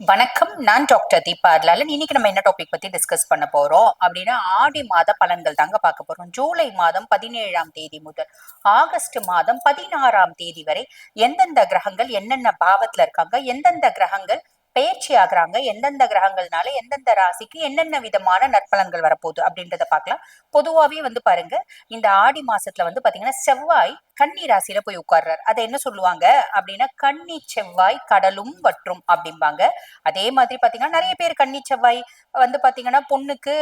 வணக்கம் நான் டாக்டர் தீபா அர்லாலன். இன்னைக்கு நம்ம என்ன டாபிக் பத்தி டிஸ்கஸ் பண்ண போறோம்? அப்படின்னா ஆடி மாத பலன்கள் தாங்க பார்க்க போறோம். ஜூலை மாதம் பதினேழாம் தேதி முதல் ஆகஸ்ட் மாதம் பதினாறாம் தேதி வரை எந்தெந்த கிரகங்கள் என்னென்ன பாவத்துல இருக்காங்க எந்தெந்த கிரகங்கள் பயிற்சி ஆகுறாங்க. எந்தெந்த கிரகங்கள்னால எந்தெந்த ராசிக்கு என்னென்ன விதமான நற்பலன்கள் வரப்போகுது அப்படின்றத பார்க்கலாம். பொதுவாகவே வந்து பாருங்க இந்த ஆடி மாசத்துல வந்து பாத்தீங்கன்னா செவ்வாய் கன்னி ராசியில போய் உட்கார்றாரு. அதை என்ன சொல்லுவாங்க? அப்படின்னா கன்னி செவ்வாய் கடலும் வற்றும் அப்படிம்பாங்க. அதே மாதிரி பாத்தீங்கன்னா நிறைய பேர் கன்னி செவ்வாய் வந்து பாத்தீங்கன்னா பொண்ணுக்கு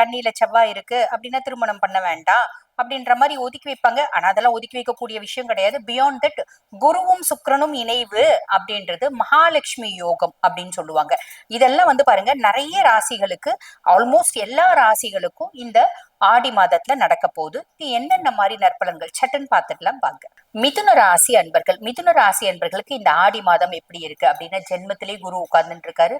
கண்ணியில செவ்வாய் இருக்கு அப்படின்னா திருமணம் பண்ண வேண்டாம். அப்படின்ற மாதிரி ஒதுக்கி வைப்பாங்க. ஆனா அதெல்லாம் ஒதுக்கி வைக்கக்கூடிய விஷயம் கிடையாது. பியாண்ட் தட் குருவும் சுக்கரனும் இணைவு அப்படின்றது மகாலட்சுமி யோகம் அப்படின்னு சொல்லுவாங்க. இதெல்லாம் வந்து பாருங்க நிறைய ராசிகளுக்கு ஆல்மோஸ்ட் எல்லா ராசிகளுக்கும் இந்த ஆடி மாதத்துல நடக்க போகுது. என்னென்ன மாதிரி நற்பலன்கள்? சட்டன் பார்த்துக்கலாம் பாங்க மிதுன ராசி அன்பர்கள். மிதுன ராசி அன்பர்களுக்கு இந்த ஆடி மாதம் எப்படி இருக்கு அப்படின்னா ஜென்மத்திலே குரு உட்கார்ந்துட்டு இருக்காரு.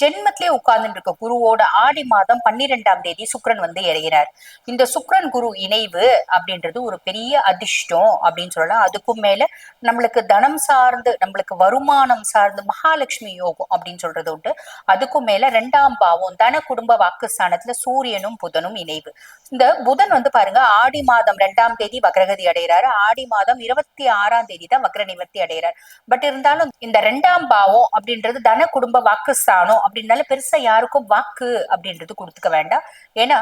ஜென்மத்திலே உட்கார்ந்துட்டு இருக்க குருவோட ஆடி மாதம் பன்னிரெண்டாம் தேதி சுக்ரன் வந்து இறங்கினார் இந்த சுக்ரன் குரு இணைவு அப்படின்றது ஒரு பெரிய அதிர்ஷ்டம் அப்படின்னு சொல்லலாம். அதுக்கும் மேல நம்மளுக்கு தனம் சார்ந்து நம்மளுக்கு வருமானம் சார்ந்து மகாலட்சுமி யோகம் அப்படின்னு சொல்றது உண்டு. அதுக்கும் மேல ரெண்டாம் பாவம் தன குடும்ப வாக்குஸ்தானத்துல சூரியனும் புதனும் இணைவு. இந்த புதன் வந்து பாருங்க ஆடி மாதம் ரெண்டாம் தேதி வக்ரகதி அடைகிறாரு. ஆடி மாதம் இருபத்தி ஆறாம் தேதி தான் வக்ர நிவர்த்தி அடைகிறார். பட் இருந்தாலும் இந்த ரெண்டாம் பாவம் அப்படின்றது தன குடும்ப வாக்குஸ்தானம் அப்படின்னால பெருசா யாருக்கும் வாக்கு அப்படின்றது கொடுத்துக்க வேண்டாம். ஏன்னா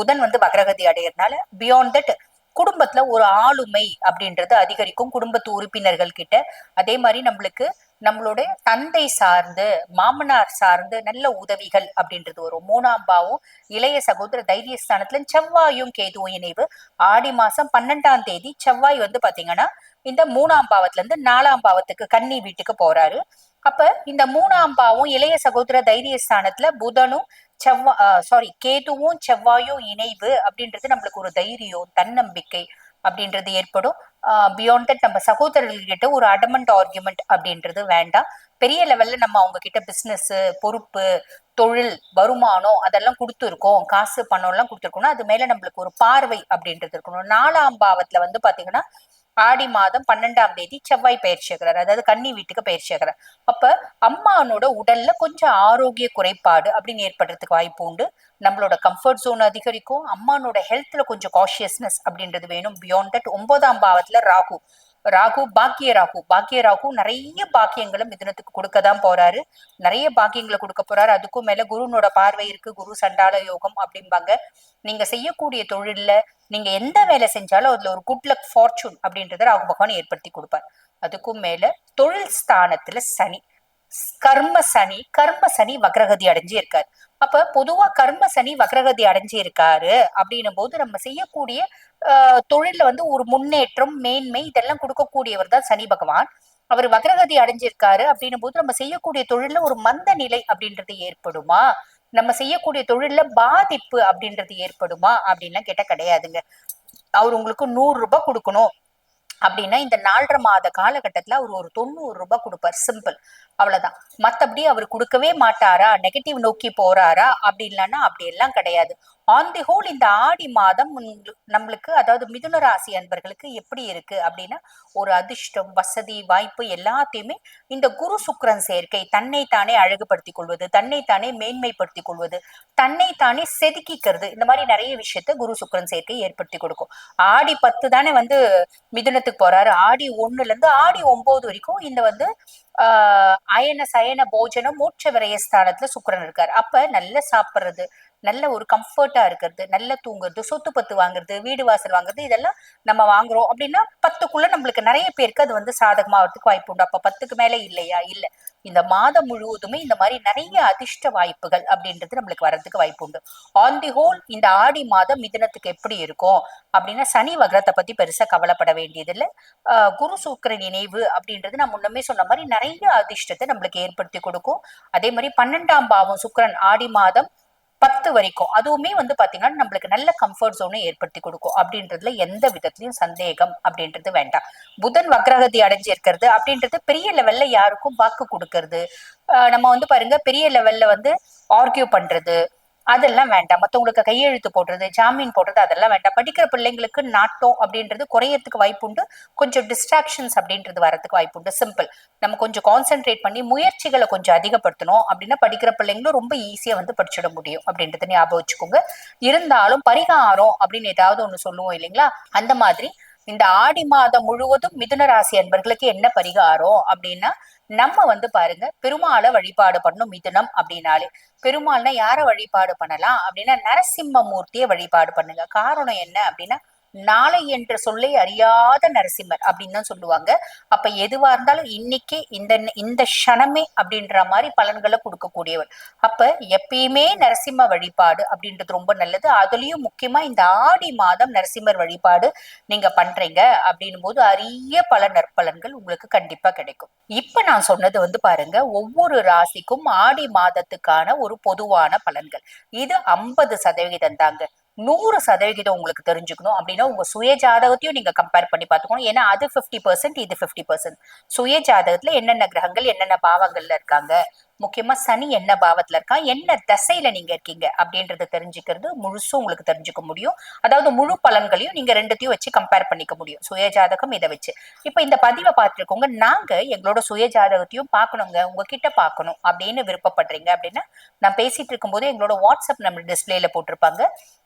புதன் வந்து வக்ரகதி அடைகிறதுனால பியாண்ட் தட் குடும்பத்துல ஒரு ஆளுமை அப்படின்றது அதிகரிக்கும். குடும்பத்து உறுப்பினர்கள் கிட்ட. அதே மாதிரி நம்மளுக்கு நம்மளுடைய தந்தை சார்ந்து மாமனார் சார்ந்து நல்ல உதவிகள் அப்படின்றது வரும். மூணாம் பாவம் இளைய சகோதர தைரியஸ்தானத்துல செவ்வாயும் கேதுவும் இணைவு. ஆடி மாசம் பன்னெண்டாம் தேதி செவ்வாய் வந்து பாத்தீங்கன்னா இந்த மூணாம் பாவத்துல இருந்து நாலாம் பாவத்துக்கு கன்னி வீட்டுக்கு போறாரு. அப்ப இந்த மூணாம் பாவம் இளைய சகோதர தைரியஸ்தானத்துல புதனும் செவ்வா சாரி கேதுவும் செவ்வாயும் இணைவு அப்படின்றது நம்மளுக்கு ஒரு தைரியம் தன்னம்பிக்கை. அப்படின்றது ஏற்படும். பியாண்ட் தட் நம்ம சகோதரர்கிட்ட ஒரு அடமெண்ட் ஆர்குமெண்ட் அப்படின்றது வேண்டாம். பெரிய லெவல்ல நம்ம அவங்க கிட்ட பிசினஸ் பொறுப்பு தொழில் வருமானம் அதெல்லாம் கொடுத்துருக்கோம். காசு பணம் எல்லாம் கொடுத்துருக்கோம்னா அது மேல நம்மளுக்கு ஒரு பார்வை அப்படின்றது இருக்கணும். நாலாம் பாவத்துல வந்து பாத்தீங்கன்னா ஆடி மாதம் பன்னெண்டாம் தேதி செவ்வாய் பயிற்சி ஆகிறார் அதாவது கன்னி வீட்டுக்கு பயிற்சி ஆகிறார் அப்ப அம்மானோட உடல்ல கொஞ்சம் ஆரோக்கிய குறைபாடு அப்படின்னு ஏற்படுறதுக்கு வாய்ப்பு உண்டு. நம்மளோட கம்ஃபர்ட் ஜோன் அதிகரிக்கும். அம்மானோட ஹெல்த்ல கொஞ்சம் காஷியஸ்னஸ் அப்படின்றது வேணும். பியாண்ட் தட் ஒன்பதாம் பாவத்துல ராகு. ராகு பாக்கிய ராகு. பாக்கிய ராகு நிறைய பாக்கியங்களை மிதுனத்துக்கு கொடுக்க தான் போறாரு. நிறைய பாக்கியங்களை கொடுக்க போறாரு. அதுக்கும் மேல குருனோட பார்வை இருக்கு. குரு சண்டால யோகம் அப்படிம்பாங்க. நீங்க செய்யக்கூடிய தொழில்ல நீங்க எந்த வேலை செஞ்சாலும் அதுல ஒரு குட் லக் ஃபார்ச்சூன் அப்படின்றத ராகு பகவான் ஏற்படுத்தி கொடுப்பார். அதுக்கும் மேல தொழில் ஸ்தானத்துல சனி. கர்ம சனி கர்ம சனி வக்ரகதி அடைஞ்சு இருக்காரு அப்ப பொதுவா கர்ம சனி வக்ரகதி அடைஞ்சு இருக்காரு அப்படின்னும் போது நம்ம செய்யக்கூடிய தொழில்ல வந்து ஒரு முன்னேற்றம் மேன்மை இதெல்லாம் கொடுக்கக்கூடியவர் தான் சனி பகவான். அவர் வக்ரகதி அடைஞ்சிருக்காரு அப்படின்னும் போது நம்ம செய்யக்கூடிய தொழில்ல ஒரு மந்த நிலை அப்படின்றது ஏற்படுமா? நம்ம செய்யக்கூடிய தொழில்ல பாதிப்பு அப்படின்றது ஏற்படுமா? அப்படின்லாம் கேட்ட கிடையாதுங்க. அவர் உங்களுக்கு நூறு ரூபாய் கொடுக்கணும். அப்படின்னா இந்த நாலரை மாத காலகட்டத்துல அவர் ஒரு தொண்ணூறு ரூபாய் கொடுப்பார் சிம்பிள் அவ்வளவுதான். மத்தபடி அவர் கொடுக்கவே மாட்டாரா? நெகட்டிவ் நோக்கி போறாரா? அப்படி இல்லைன்னா அப்படி எல்லாம் கிடையாது. ஆன் தி ஹோல் இந்த ஆடி மாதம் நம்மளுக்கு அதாவது மிதுன ராசி அன்பர்களுக்கு எப்படி இருக்கு அப்படின்னா ஒரு அதிர்ஷ்டம் வசதி வாய்ப்பு எல்லாத்தையுமே இந்த குரு சுக்கரன் சேர்க்கை தன்னைத்தானே அழகுபடுத்திக் கொள்வது தன்னைத்தானே மேன்மைப்படுத்திக் கொள்வது தன்னைத்தானே செதுக்கிக்கிறது இந்த மாதிரி நிறைய விஷயத்த குரு சுக்கரன் சேர்க்கை ஏற்படுத்தி கொடுக்கும். ஆடி பத்து தானே வந்து மிதுனத்துக்கு போறாரு. ஆடி ஒண்ணுல இருந்து ஆடி ஒன்பது வரைக்கும் இந்த வந்து ஆஹ் அயன சயன போஜனம் மூச்ச விரயஸ்தானத்துல சுக்கரன் இருக்காரு. அப்ப நல்லா சாப்பிடுறது நல்ல ஒரு கம்ஃபர்ட்டா இருக்கிறது நல்ல தூங்குறது சொத்து பத்து வாங்குறது வீடு வாசல் வாங்குறது இதெல்லாம் நம்ம வாங்குறோம். அப்படின்னா பத்துக்குள்ள நம்மளுக்கு நிறைய பேருக்கு அது வந்து சாதகமாகிறதுக்கு வாய்ப்பு உண்டு. அப்ப பத்துக்கு மேல இல்லையா? இல்ல. இந்த மாதம் முழுவதுமே இந்த மாதிரி நிறைய அதிர்ஷ்ட வாய்ப்புகள் அப்படின்றது நம்மளுக்கு வர்றதுக்கு வாய்ப்பு உண்டு. ஆன் தி ஹோல் இந்த ஆடி மாதம் மிதனத்துக்கு எப்படி இருக்கும்? அப்படின்னா சனி வகரத்தை பத்தி பெருசா கவலைப்பட வேண்டியதில்லை. குரு சூக்கரன் நினைவு அப்படின்றது நான் முன்னமே சொன்ன மாதிரி நிறைய அதிர்ஷ்டத்தை நம்மளுக்கு ஏற்படுத்தி கொடுக்கும். அதே மாதிரி பன்னெண்டாம் பாவம் சுக்கரன் ஆடி மாதம் பத்து வரைக்கும். அதுவுமே வந்து பாத்தீங்கன்னா நம்மளுக்கு நல்ல கம்ஃபர்ட் ஜோனை ஏற்படுத்தி கொடுக்கும். அப்படின்றதுல எந்த விதத்திலையும் சந்தேகம் அப்படின்றது வேண்டாம். புதன் வக்ரகதி அடைஞ்சிருக்கிறது அப்படின்றது பெரிய லெவல்ல யாருக்கும் வாக்கு கொடுக்கறது. நம்ம வந்து பாருங்க பெரிய லெவல்ல வந்து ஆர்கியூ பண்றது. அதெல்லாம் வேண்டாம். மற்றவங்களுக்கு கையெழுத்து போடுறது ஜாமீன் போடுறது அதெல்லாம் வேண்டாம். படிக்கிற பிள்ளைங்களுக்கு நாட்டம் அப்படின்றது குறையறதுக்கு வாய்ப்புண்டு கொஞ்சம் டிஸ்ட்ராக்ஷன்ஸ் அப்படின்றது வரதுக்கு வாய்ப்புண்டு சிம்பிள் நம்ம கொஞ்சம் கான்சென்ட்ரேட் பண்ணி முயற்சிகளை கொஞ்சம் அதிகப்படுத்தணும் அப்படின்னா படிக்கிற பிள்ளைங்களும் ரொம்ப ஈஸியாக வந்து படிச்சிட முடியும் அப்படின்றத ஞாபகம் வச்சுக்கோங்க. இருந்தாலும் பரிகாரம் அப்படின்னு ஏதாவது ஒன்று சொல்லுவோம் இல்லைங்களா? அந்த மாதிரி இந்த ஆடி மாதம் முழுவதும் மிதுன ராசி அன்பர்களுக்கு என்ன பரிகாரம் அப்படின்னா நம்ம வந்து பாருங்க பெருமாளை வழிபாடு பண்ணும் மிதுனம் அப்படின்னாலே. பெருமாள்னா யார வழிபாடு பண்ணலாம் அப்படின்னா நரசிம்ம மூர்த்தியை வழிபாடு பண்ணுங்க. காரணம் என்ன அப்படின்னா நாளை என்ற சொல்லை அறியாத நரசிம்மர் அப்படின்னு தான் சொல்லுவாங்க. அப்ப எதுவா இருந்தாலும் இன்னைக்கு இந்த இந்த க்ஷணமே அப்படின்ற மாதிரி பலன்களை கொடுக்கக்கூடியவர் அப்ப எப்பயுமே நரசிம்ம வழிபாடு அப்படின்றது ரொம்ப நல்லது. அதுலயும் முக்கியமா இந்த ஆடி மாதம் நரசிம்மர் வழிபாடு நீங்க பண்றீங்க அப்படின்னும் போது அரிய பல நற்பலன்கள் உங்களுக்கு கண்டிப்பா கிடைக்கும். இப்ப நான் சொன்னது வந்து பாருங்க ஒவ்வொரு ராசிக்கும் ஆடி மாதத்துக்கான ஒரு பொதுவான பலன்கள். இது ஐம்பது சதவிகிதம் தாங்க. நூறு சதவிகிதம் உங்களுக்கு தெரிஞ்சுக்கணும். அப்படின்னா உங்க சுய ஜாதகத்தையும் நீங்க கம்பேர் பண்ணி பார்த்துக்கணும். ஏன்னா அது ஃபிஃப்டி பர்சன்ட் இது ஃபிஃப்டி பர்சன்ட் சுய ஜாதகத்துல என்னென்ன கிரகங்கள் என்னென்ன பாவங்கள்ல இருக்காங்க? முக்கியமா சனி என்ன பாவத்துல இருக்கா? என்ன தசையில நீங்க இருக்கீங்க? அப்படின்றத தெரிஞ்சுக்கிறது முழுசும் உங்களுக்கு தெரிஞ்சுக்க முடியும். அதாவது முழு பலன்களையும் நீங்க ரெண்டுத்தையும் வச்சு கம்பேர் பண்ணிக்க முடியும். சுய ஜாதகம் இதை வச்சு. இப்ப இந்த பதிவை பார்த்துருக்கோங்க நாங்க எங்களோட சுய ஜாதகத்தையும் பார்க்கணுங்க. உங்ககிட்ட பார்க்கணும் அப்படின்னு விருப்பப்படுறீங்க அப்படின்னா நான் பேசிட்டு இருக்கும்போது எங்களோட வாட்ஸ்அப் நம்ம டிஸ்பிளேல போட்டிருப்பாங்க.